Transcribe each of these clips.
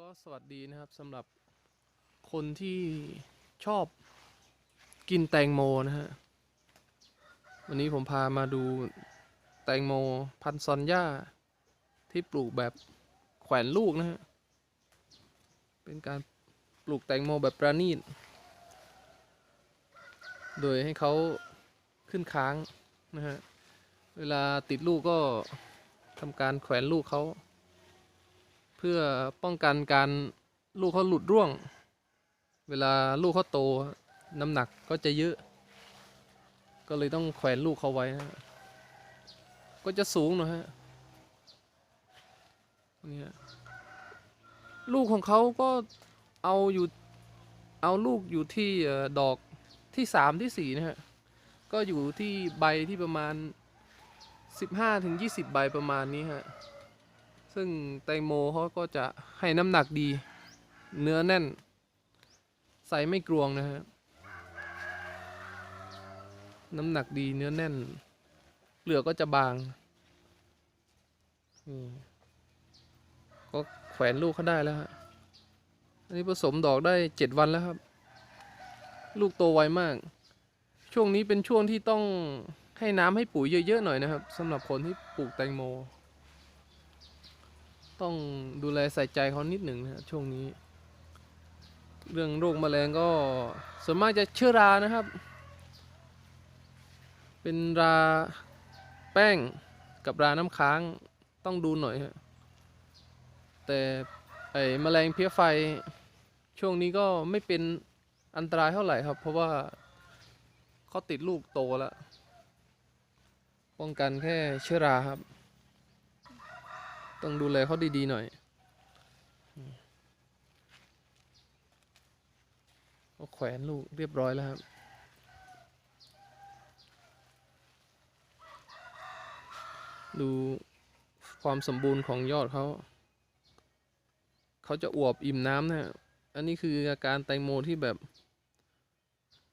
ก็สวัสดีนะครับสำหรับคนที่ชอบกินแตงโมนะฮะ วันนี้ผมพามาดูแตงโมพันซอนย่า ที่ปลูกแบบแขวนลูกนะฮะ เป็นการปลูกแตงโมแบบประณีต โดยให้เขาขึ้นค้างนะฮะ เวลาติดลูกก็ทำการแขวนลูกเขา พื่อป้องกันการลูกเขาหลุดร่วง เวลาลูกเขาโตน้ำหนักก็จะเยอะ ก็เลยต้องแขวนลูกเขาไว้นะก็จะสูงหน่อยฮะเนี่ยลูกของเขาก็เอาอยู่เอาลูกอยู่ที่ดอกที่สามที่สี่นะฮะ ก็อยู่ที่ใบที่ประมาณ15ถึง20ใบประมาณนี้ฮะ ซึ่งแตงโมเขาก็จะให้น้ำหนักดี เนื้อแน่น ใส่ไม่กรวงนะฮะ น้ำหนักดีเนื้อแน่น เปลือกก็จะบางนี่ก็แขวนลูกเขาได้แล้วฮะ อันนี้ผสมดอกได้เจ็ดวันแล้วครับ ลูกโตไวมาก ช่วงนี้เป็นช่วงที่ต้องให้น้ำให้ปุ๋ยเยอะๆหน่อยนะครับสำหรับคนที่ปลูกแตงโม ต้องดูแลใส่ใจเขานิดหนึ่งนะช่วงนี้ เรื่องโรคแมลงก็ส่วนมากจะเชื้อรานะครับ เป็นราแป้งกับราน้ำค้างต้องดูหน่อยฮะแต่ไอ้แมลงเพี้ยไฟช่วงนี้ก็ไม่เป็นอันตรายเท่าไหร่ครับ เพราะว่าเขาติดลูกโตแล้ว ป้องกันแค่เชื้อราครับ ต้องดูแลเขาดีๆหน่อยก็แขวนลูกเรียบร้อยแล้วครับ ดูความสมบูรณ์ของยอดเขา เขาจะอวบอิ่มน้ำนะ อันนี้คืออาการแตงโมที่แบบ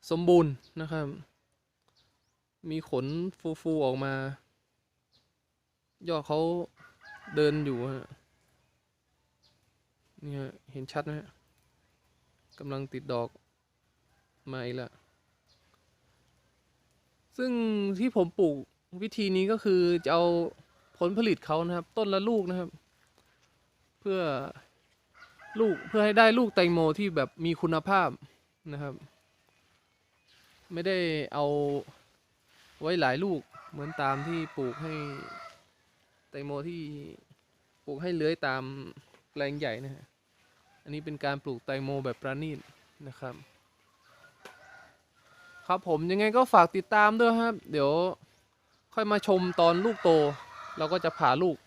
สมบูรณ์นะครับ มีขนฟูๆออกมา ยอดเขา เดินอยู่ฮะนี่ฮะเห็นชัดไหมฮะกำลังติดดอกมาอีกล้วซึ่งที่ผมปลูกวิธีนี้ก็คือจะเอาผลผลิตเขานะครับ ต้นละลูกนะครับ เพื่อลูกเพื่อให้ได้ลูกแตงโมที่แบบมีคุณภาพนะครับ ไม่ได้เอาไว้หลายลูกเหมือนตามที่ปลูกให้ แตงโมที่ปลูกให้เลื้อยตามแปลงใหญ่นะฮะ อันนี้เป็นการปลูกแตงโมแบบประณีตนะครับ ครับผมยังไงก็ฝากติดตามด้วยครับ เดี๋ยวค่อยมาชมตอนลูกโต เราก็จะผ่าลูก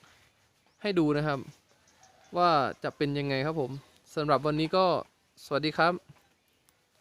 ให้ดูนะครับ ว่าจะเป็นยังไงครับผมสำหรับวันนี้ก็สวัสดีครับ